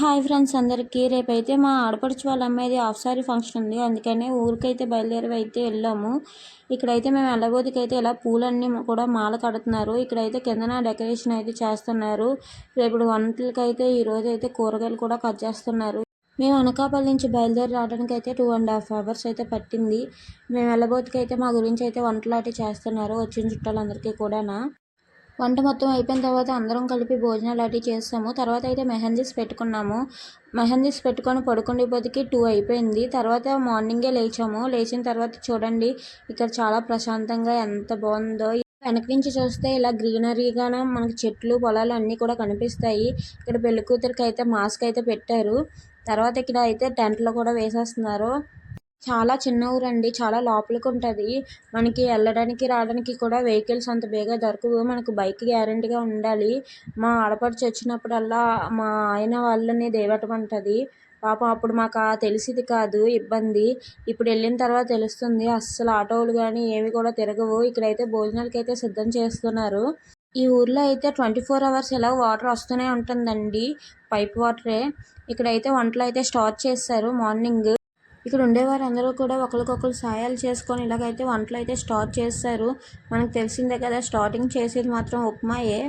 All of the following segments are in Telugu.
హాయ్ ఫ్రెండ్స్ అందరికీ. రేపైతే మా ఆడపడుచు వాళ్ళ అమ్మాయిది హాఫ్ సారీ ఫంక్షన్ ఉంది. అందుకనే ఊరికైతే బయలుదేరి అయితే వెళ్ళాము. ఇక్కడైతే మేము వెళ్ళబోతుకైతే ఇలా పూలన్నీ కూడా మాల కడుతున్నారు ఇక్కడైతే కిందన డెకరేషన్ అయితే చేస్తున్నారు. రేపు వంటలకైతే ఈరోజు అయితే కూరగాయలు కూడా కట్ చేస్తున్నారు. మేము అనకాపల్లి నుంచి బయలుదేరి రావడానికి అయితే టూ అండ్ హాఫ్ అవర్స్ అయితే పట్టింది. మేము వెళ్ళబోతుకైతే మా గురించి అయితే వంటలు అయితే చేస్తున్నారు. వచ్చిన చుట్టాలందరికీ కూడానా. వంట మొత్తం అయిపోయిన తర్వాత అందరం కలిపి భోజనాలు అవి చేస్తాము. తర్వాత అయితే మెహందీస్ పెట్టుకున్నాము. మెహందీస్ పెట్టుకొని పడుకునేపోతికి టూ అయిపోయింది. తర్వాత మార్నింగే లేచాము. లేచిన తర్వాత చూడండి ఇక్కడ చాలా ప్రశాంతంగా ఎంత బాగుందో. వెనక నుంచి చూస్తే ఇలా గ్రీనరీగానే మనకి చెట్లు పొలాలు అన్నీ కూడా కనిపిస్తాయి. ఇక్కడ పెళ్ళి కూతురికి అయితే మాస్క్ అయితే పెట్టారు. తర్వాత ఇక్కడ అయితే టెంట్లో కూడా వేసేస్తున్నారు. చాలా చిన్న ఊరండి చాలా లోపలికి ఉంటుంది మనకి వెళ్ళడానికి రావడానికి కూడా వెహికల్స్ అంత బేగా దొరకవు. మనకు బైక్ గ్యారెంటీగా ఉండాలి. మా ఆడపడుచు వచ్చినప్పుడల్లా మా ఆయన వాళ్ళని దేవటమంటుంది పాపం అప్పుడు మాకు తెలిసింది కాదు ఇబ్బంది. ఇప్పుడు వెళ్ళిన తర్వాత తెలుస్తుంది. అస్సలు ఆటోలు కానీ ఏవి కూడా తిరగవు. ఇక్కడైతే భోజనాలకి అయితే సిద్ధం చేస్తున్నారు. ఈ ఊర్లో అయితే ట్వంటీ ఫోర్ అవర్స్ ఇలా వాటర్ వస్తూనే ఉంటుందండి. పైప్ వాటరే. ఇక్కడైతే వంటలు అయితే స్టార్ట్ చేస్తారు మార్నింగ్. ఇక్కడ ఉండేవారు అందరూ కూడా ఒకరికొకరు సాయాలు చేసుకొని ఇలాగైతే వంటలు అయితే స్టార్ట్ చేస్తారు. మనకు తెలిసిందే కదా స్టార్టింగ్ చేసేది మాత్రం ఉప్మాయే.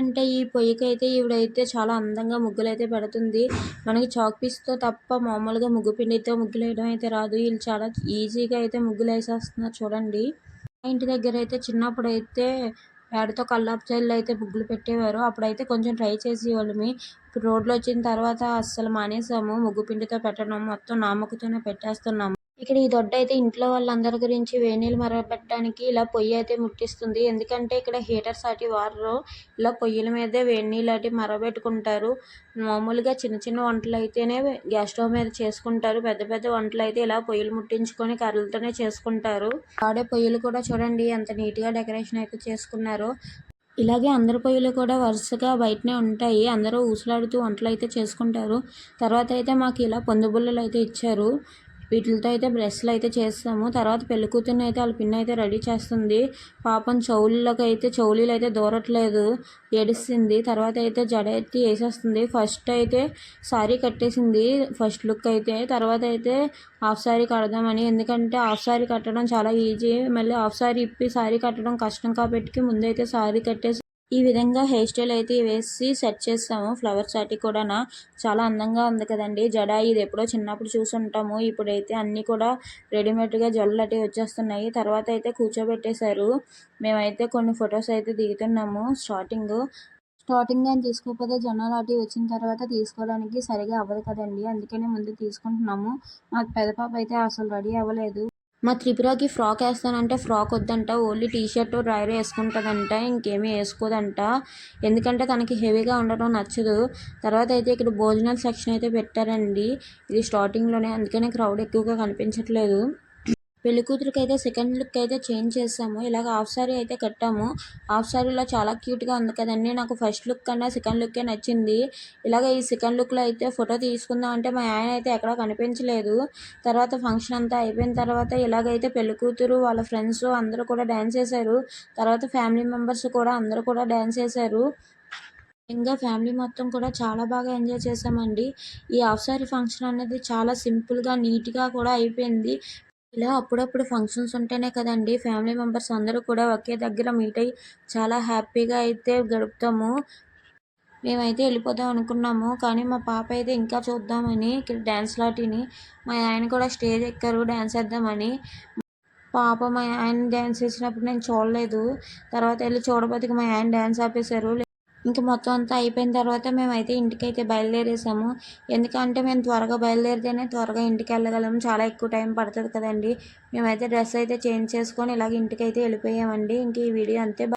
అంటే ఈ పొయ్యికి అయితే ఈవిడైతే చాలా అందంగా ముగ్గులు అయితే పెడుతుంది. మనకి చాక్ పీస్తో తప్ప మామూలుగా ముగ్గు పిండితో ముగ్గులు వేయడం అయితే రాదు. వీళ్ళు చాలా ఈజీగా అయితే ముగ్గులు వేసేస్తున్నారు చూడండి ఇంటి దగ్గర అయితే చిన్నప్పుడు అయితే పేడతో కల్లాపు చల్లి అయితే ముగ్గులు పెట్టేవారు. అప్పుడైతే కొంచెం ట్రై చేసేవాళ్ళమి. రోడ్లు వచ్చిన తర్వాత అస్సలు మానేసాము. ముగ్గు పిండితో పెట్టడం మొత్తం నామకుతోనే పెట్టేస్తున్నాము. ఇక్కడ ఈ దొడ్డ అయితే ఇంట్లో వాళ్ళందరి గురించి వేణీలు మరగపెట్టడానికి ఇలా పొయ్యి అయితే ముట్టిస్తుంది. ఎందుకంటే ఇక్కడ హీటర్స్ అటు వారు ఇలా పొయ్యిల మీదే వేణీలు అటు మరగబెట్టుకుంటారు. మామూలుగా చిన్న చిన్న వంటలు అయితేనే గ్యాస్ స్టవ్ మీద చేసుకుంటారు. పెద్ద పెద్ద వంటలు అయితే ఇలా పొయ్యిలు ముట్టించుకొని కర్రలతోనే చేసుకుంటారు. ఆడే పొయ్యిలు కూడా చూడండి ఎంత నీట్గా డెకరేషన్ అయితే చేసుకున్నారు. ఇలాగే అందరి పొయ్యిలు కూడా వరుసగా బయటనే ఉంటాయి. అందరూ ఊసలాడుతూ వంటలు అయితే చేసుకుంటారు. తర్వాత అయితే మాకు ఇలా పొందుబుల్లలు అయితే ఇచ్చారు. వీటితో అయితే బ్రష్లు అయితే చేస్తాము. తర్వాత పెళ్ళి కూతుర్ని అయితే వాళ్ళ పిన్న అయితే రెడీ చేస్తుంది. పాపం చెవుల్లోకి అయితే చౌలీలు అయితే దూరట్లేదు. ఏడుస్తుంది. తర్వాత అయితే జడ ఎత్తి వేసేస్తుంది. ఫస్ట్ అయితే శారీ కట్టేసింది. ఫస్ట్ లుక్ అయితే తర్వాత అయితే హాఫ్ శారీ కడదామని. ఎందుకంటే హాఫ్ శారీ కట్టడం చాలా ఈజీ. మళ్ళీ హాఫ్ శారీ ఇప్పి శారీ కట్టడం కష్టం కాబట్టి ముందైతే శారీ కట్టేసి ఈ విధంగా హెయిర్ స్టైల్ అయితే వేసి సెట్ చేస్తాము ఫ్లవర్స్ వాటి కూడా చాలా అందంగా ఉంది కదండి. జడ ఇది ఎప్పుడో చిన్నప్పుడు చూసుంటాము. ఇప్పుడైతే అన్నీ కూడా రెడీమేడ్గా జడలు అటు వచ్చేస్తున్నాయి. తర్వాత అయితే కూర్చోబెట్టేశారు. మేమైతే కొన్ని ఫొటోస్ అయితే దిగుతున్నాము. స్టార్టింగ్ స్టార్టింగ్ అని తీసుకోకపోతే జనాలు అటు వచ్చిన తర్వాత తీసుకోవడానికి సరిగా అవ్వదు కదండి. అందుకనే ముందు తీసుకుంటున్నాము. మాకు పెద్ద పాప అయితే అసలు రెడీ అవ్వలేదు. మా త్రిపురకి ఫ్రాక్ వేస్తానంటే ఫ్రాక్ వద్దంట ఓన్లీ టీ షర్ట్ డ్రైవర్ వేసుకుంటుందంట ఇంకేమీ వేసుకోదంట. ఎందుకంటే తనకి హెవీగా ఉండడం నచ్చదు. తర్వాత అయితే ఇక్కడ భోజనాల సెక్షన్ అయితే పెట్టారండి. ఇది స్టార్టింగ్లోనే అందుకనే క్రౌడ్ ఎక్కువగా కనిపించట్లేదు. పెళ్ళి కూతురికి అయితే సెకండ్ లుక్ అయితే చేంజ్ చేసాము. ఇలాగ హాఫ్ సారీ అయితే కట్టాము. హాఫ్ సారీలో చాలా క్యూట్గా ఉంది కదండి. నాకు ఫస్ట్ లుక్ కన్నా సెకండ్ లుక్కే నచ్చింది. ఇలాగ ఈ సెకండ్ లుక్లో అయితే ఫోటో తీసుకుందాం అంటే మా ఆయన అయితే ఎక్కడా కనిపించలేదు. తర్వాత ఫంక్షన్ అంతా అయిపోయిన తర్వాత ఇలాగైతే పెళ్ళి కూతురు వాళ్ళ ఫ్రెండ్స్ అందరూ కూడా డ్యాన్స్ చేశారు. తర్వాత ఫ్యామిలీ మెంబర్స్ కూడా అందరూ కూడా డ్యాన్స్ చేశారు. ఇంకా ఫ్యామిలీ మొత్తం కూడా చాలా బాగా ఎంజాయ్ చేసామండి. ఈ హాఫ్ సారీ ఫంక్షన్ అనేది చాలా సింపుల్గా నీట్గా కూడా అయిపోయింది. ఇలా అప్పుడప్పుడు ఫంక్షన్స్ ఉంటేనే కదండి ఫ్యామిలీ మెంబర్స్ అందరూ కూడా ఒకే దగ్గర మీట్ అయ్యి చాలా హ్యాపీగా అయితే గడుపుతాము. మేమైతే వెళ్ళిపోదాం అనుకున్నాము. కానీ మా పాప అయితే ఇంకా చూద్దామని ఇక్కడ డ్యాన్స్ లాటిని మా ఆయన కూడా స్టేజ్ ఎక్కారు డ్యాన్స్ వేద్దామని. పాప మా ఆయన డ్యాన్స్ వేసినప్పుడు నేను చూడలేదు. తర్వాత వెళ్ళి చూడబోతుకి మా ఆయన డ్యాన్స్ ఆపేశారు. ఇంక మొత్తం అంతా అయిపోయిన తర్వాత మేమైతే ఇంటికైతే బయలుదేరేసాము. ఎందుకంటే మేము త్వరగా బయలుదేరితేనే త్వరగా ఇంటికి వెళ్ళగలము చాలా ఎక్కువ టైం పడుతుంది కదండి. మేమైతే డ్రెస్ అయితే చేంజ్ చేసుకొని ఇలాగ ఇంటికైతే వెళ్ళిపోయామండి. ఇంక ఈ వీడియో అంతే.